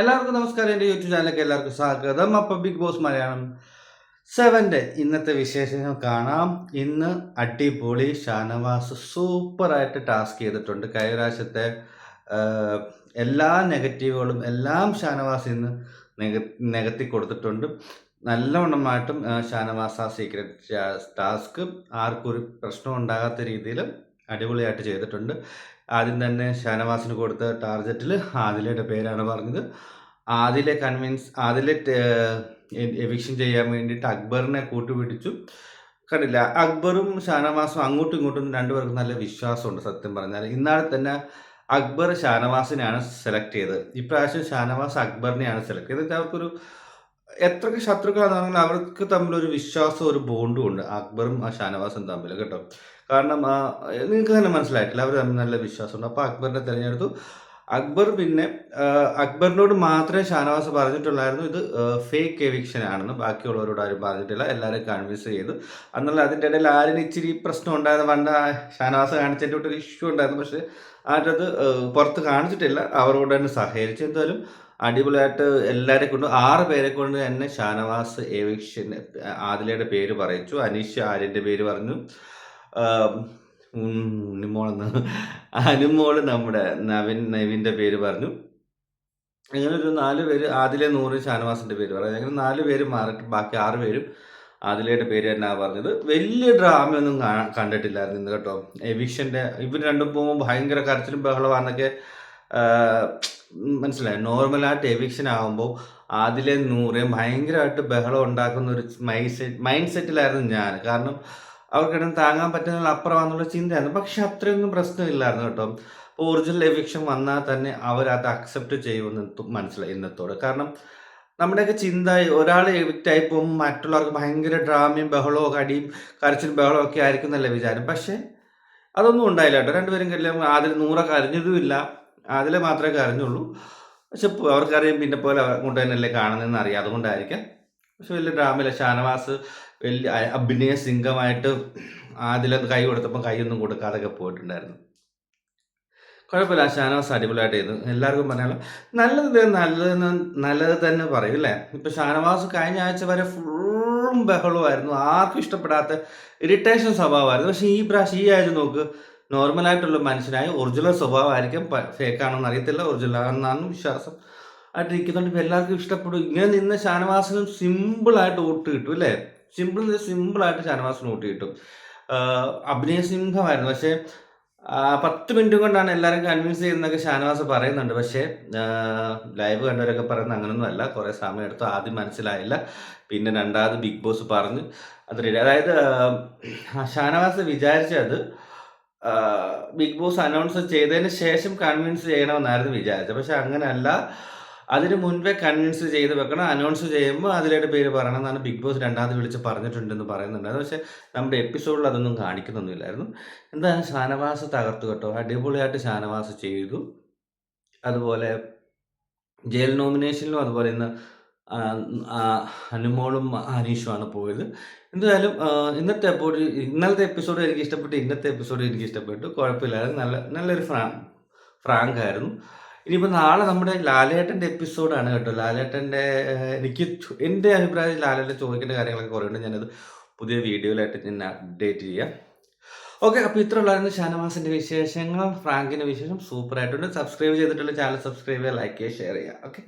എല്ലാവർക്കും നമസ്കാരം. എന്റെ യൂട്യൂബ് ചാനലിലേക്ക് എല്ലാവർക്കും സ്വാഗതം. അപ്പം ബിഗ് ബോസ് മലയാളം സെവന്റെ ഇന്നത്തെ വിശേഷങ്ങൾ കാണാം. ഇന്ന് അടിപൊളി ഷാനവാസ് സൂപ്പറായിട്ട് ടാസ്ക് ചെയ്തിട്ടുണ്ട്. കഴിഞ്ഞ എല്ലാ നെഗറ്റീവുകളും എല്ലാം ഷാനവാസ് ഇന്ന് നിക നികത്തി കൊടുത്തിട്ടുണ്ട്. നല്ലവണ്ണമായിട്ടും ഷാനവാസ് ആ സീക്രട്ട് ടാസ്ക്. ആർക്കും ഒരു പ്രശ്നം ഉണ്ടാകാത്ത രീതിയിൽ അടിപൊളിയായിട്ട് ചെയ്തിട്ടുണ്ട്. ആദ്യം തന്നെ ഷാനവാസിന് കൊടുത്ത ടാർഗറ്റിൽ ആദിലയുടെ പേരാണ് പറഞ്ഞത്. ആദിലെ കൺവിൻസ് ആദിലെ എവിക്ഷൻ ചെയ്യാൻ വേണ്ടിയിട്ട് അക്ബറിനെ കൂട്ടുപിടിച്ചു. കണ്ടില്ല? അക്ബറും ഷാനവാസും അങ്ങോട്ടും ഇങ്ങോട്ടും രണ്ടുപേർക്കും നല്ല വിശ്വാസമുണ്ട് സത്യം പറഞ്ഞാൽ ഇന്നാളെ തന്നെ അക്ബർ ഷാനവാസിനെയാണ് സെലക്ട് ചെയ്തത്. ഇപ്രാവശ്യം ഷാനവാസ് അക്ബറിനെയാണ് സെലക്ട് ചെയ്തത്. അവർക്കൊരു എത്രയൊക്കെ ശത്രുക്കളാണെങ്കിലും അവർക്ക് തമ്മിലൊരു വിശ്വാസവും ഒരു ബോണ്ടും ഉണ്ട്. അക്ബറും ആ ഷാനവാസും തമ്മിൽ കേട്ടോ. കാരണം നിങ്ങൾക്ക് തന്നെ മനസ്സിലായിട്ടില്ല. അവർ തമ്മിൽ നല്ല വിശ്വാസമുണ്ട്. അപ്പോൾ അക്ബറിനെ തിരഞ്ഞെടുത്തു. അക്ബർ പിന്നെ അക്ബറിനോട് മാത്രമേ ഷാനവാസ് പറഞ്ഞിട്ടുള്ളായിരുന്നു. ഇത് ഫേക്ക് എവിക്ഷൻ ആണെന്ന് ബാക്കിയുള്ളവരോട് ആരും പറഞ്ഞിട്ടില്ല. എല്ലാവരും കൺവിൻസ് ചെയ്തു. എന്നുള്ള അതിന്റെ ഇടയിൽ ആരും ഇച്ചിരി പ്രശ്നം ഉണ്ടായിരുന്നു? പണ്ട് ഷാനവാസ് കാണിച്ചതിന്റെ ഒരു ഇഷ്യൂ ഉണ്ടായിരുന്നു. പക്ഷേ ആരത് പുറത്ത് കാണിച്ചിട്ടില്ല. അവരോട് തന്നെ സഹകരിച്ചു. എന്തായാലും അടിപൊളിയായിട്ട് എല്ലാവരെ കൊണ്ട് ആറ് പേരെ കൊണ്ട് തന്നെ ഷാനവാസ് എവിക്ഷൻ ആദിലയുടെ പേര് പറയിച്ചു. അനീഷ് ആര്യന്റെ പേര് പറഞ്ഞു. ഉണ്ണിമോളെന്ന് അനുമോൾ നമ്മുടെ നവിൻ നവിന്റെ പേര് പറഞ്ഞു. അങ്ങനെ ഒരു നാല് പേര് ആദിലെ നൂറ് ഷാനവാസിന്റെ പേര് പറഞ്ഞു. അങ്ങനെ നാല് പേര് മാറിയിട്ട് ബാക്കി ആറ് പേരും ആദിലയുടെ പേര് തന്നെ പറഞ്ഞത്. വലിയ ഡ്രാമയൊന്നും കണ്ടിട്ടില്ലായിരുന്നു ഇന്ന് കേട്ടോ. എവിക്ഷന്റെ ഇവർ രണ്ടും പോകുമ്പോൾ ഭയങ്കര കരച്ചിലും ബഹളമാണെന്നൊക്കെ മനസ്സിലായി? നോർമലായിട്ട് എവിക്ഷൻ ആകുമ്പോൾ അതിലെ നൂറ് ഭയങ്കരമായിട്ട് ബഹളം ഉണ്ടാക്കുന്ന ഒരു മൈൻഡ് സെറ്റ് മൈൻഡ് സെറ്റിലായിരുന്നു ഞാൻ. കാരണം അവർക്കിടന്ന് താങ്ങാൻ പറ്റുന്ന അപ്പുറമാണെന്നുള്ള ചിന്തയായിരുന്നു. പക്ഷെ അത്രയൊന്നും പ്രശ്നമില്ലായിരുന്നു കേട്ടോ. ഇപ്പോൾ ഒറിജിനൽ എവിക്ഷൻ വന്നാൽ തന്നെ അവരത് അക്സെപ്റ്റ് ചെയ്യുമെന്ന് മനസ്സിലായി ഇന്നത്തോട്. കാരണം നമ്മുടെയൊക്കെ ചിന്ത ഒരാൾ എവിക്റ്റായി പോകുമ്പോൾ മറ്റുള്ളവർക്ക് ഭയങ്കര ഡ്രാമയും ബഹളവും കടിയും കരച്ചിലും ബഹളവും ഒക്കെ ആയിരിക്കും എന്നല്ല വിചാരം. പക്ഷേ അതൊന്നും ഉണ്ടായില്ല കേട്ടോ. രണ്ടുപേരും കല്യാണം ആദ്യം നൂറൊക്കെ അറിഞ്ഞതുമില്ല. അതിലെ മാത്രമേ കരഞ്ഞുള്ളൂ. പക്ഷെ അവർക്കറിയാം പിന്നെ പോലെ അങ്ങോട്ട് തന്നെയല്ലേ കാണുന്നതെന്ന് അറിയാം. അതുകൊണ്ടായിരിക്കാം. പക്ഷെ വലിയ ഡ്രാമയില്ല. ഷാനവാസ് വലിയ അഭിനയ സിംഗമായിട്ട് ആദ്യം കൈ കൊടുത്തപ്പോൾ കൈയൊന്നും കൊടുക്കാതൊക്കെ പോയിട്ടുണ്ടായിരുന്നു. കുഴപ്പമില്ല. ഷാനവാസ് അടിപൊളിയായിട്ട് ചെയ്തു. എല്ലാവർക്കും പറയാനുള്ള നല്ലത് നല്ലതെന്ന് നല്ലത് തന്നെ പറയും അല്ലേ? ഇപ്പം ഷാനവാസ് കഴിഞ്ഞ ആഴ്ച വരെ ഫുള്ളും ബഹളമായിരുന്നു ആർക്കും ഇഷ്ടപ്പെടാത്ത ഇറിറ്റേഷൻ സ്വഭാവമായിരുന്നു. പക്ഷേ ഈ പ്രാവശ്യം ഈ ആഴ്ച നോക്ക് നോർമലായിട്ടുള്ള മനുഷ്യനായി ഒറിജിനൽ സ്വഭാവമായിരിക്കും. ഫേക്കാണെന്ന് അറിയത്തില്ല. ഒറിജിനൽ ആണെന്നാണ് വിശ്വാസം. ആയിട്ട് ഇരിക്കുന്നുണ്ട് ഇപ്പം എല്ലാവർക്കും ഇഷ്ടപ്പെടും. ഇങ്ങനെ നിന്ന് ഷാനവാസിനും സിമ്പിളായിട്ട് വോട്ട് കിട്ടും അല്ലേ? സിമ്പിൾ സിമ്പിളായിട്ട് ഷാനവാസിന് വോട്ട് കിട്ടും. അഭിനയ സിംഹമായിരുന്നു. പക്ഷേ പത്ത് മിനിറ്റ് കൊണ്ടാണ് എല്ലാവരും കൺവിൻസ് ചെയ്യുന്നതൊക്കെ ഷാനവാസ് പറയുന്നുണ്ട്. പക്ഷേ ലൈവ് കണ്ടവരൊക്കെ പറയുന്നത് അങ്ങനൊന്നും അല്ല. കുറേ സമയം എടുത്തു. ആദ്യം മനസ്സിലായില്ല. പിന്നെ രണ്ടാമത് ബിഗ് ബോസ് പറഞ്ഞു. അത് ready. അതായത് ഷാനവാസ് വിചാരിച്ചത് ബിഗ് ബോസ് അനൗൺസ് ചെയ്തതിന് ശേഷം കൺവിൻസ് ചെയ്യണമെന്നായിരുന്നു വിചാരിച്ചത്. പക്ഷെ അങ്ങനെയല്ല അതിന് മുൻപേ കൺവിൻസ് ചെയ്ത് വെക്കണം. അനൗൺസ് ചെയ്യുമ്പോൾ അതിലൊരു പേര് പറയണം എന്നാണ് ബിഗ് ബോസ് രണ്ടാമത് വിളിച്ച് പറഞ്ഞിട്ടുണ്ടെന്ന് പറയുന്നുണ്ടായിരുന്നു. പക്ഷെ നമ്മുടെ എപ്പിസോഡിൽ അതൊന്നും കാണിക്കുന്നൊന്നുമില്ലായിരുന്നു. എന്തായാലും ഷാനവാസ് തകർത്തു കേട്ടോ. അടിപൊളിയായിട്ട് ഷാനവാസ് ചെയ്തു. അതുപോലെ ജയിൽ നോമിനേഷനിലും അതുപോലെ ഇന്ന് അനുമോളും അനീഷുമാണ് പോയത്. എന്തായാലും ഇന്നത്തെ എപ്പോഴും ഇന്നലത്തെ എപ്പിസോഡ് എനിക്ക് ഇഷ്ടപ്പെട്ടു ഇന്നത്തെ എപ്പിസോഡ് എനിക്ക് ഇഷ്ടപ്പെട്ടു കുഴപ്പമില്ലായിരുന്നു നല്ല നല്ലൊരു ഫ്രാ ഫ്രാങ്ക് ആയിരുന്നു. ഇനിയിപ്പോൾ നാളെ നമ്മുടെ ലാലേട്ടന്റെ എപ്പിസോഡാണ് കേട്ടോ. ലാലേട്ടന്റെ എനിക്ക് എന്റെ അഭിപ്രായത്തിൽ ലാലേട്ടൻ ചോദിക്കേണ്ട കാര്യങ്ങളൊക്കെ കുറേ ഉണ്ട് ഞാനത് പുതിയ വീഡിയോയിലായിട്ട് ഞാൻ അപ്ഡേറ്റ് ചെയ്യാം. ഓക്കെ അപ്പോൾ ഇത്ര ഉള്ളായിരുന്നു ഷാനവാസിന്റെ വിശേഷങ്ങൾ. ഫ്രാങ്കിന്റെ വിശേഷം സൂപ്പറായിട്ടുണ്ട്. സബ്സ്ക്രൈബ് ചെയ്തിട്ടുള്ള ചാനൽ സബ്സ്ക്രൈബ് ചെയ്യുക ലൈക്ക് ചെയ്യുക ഷെയർ ചെയ്യുക. ഓക്കെ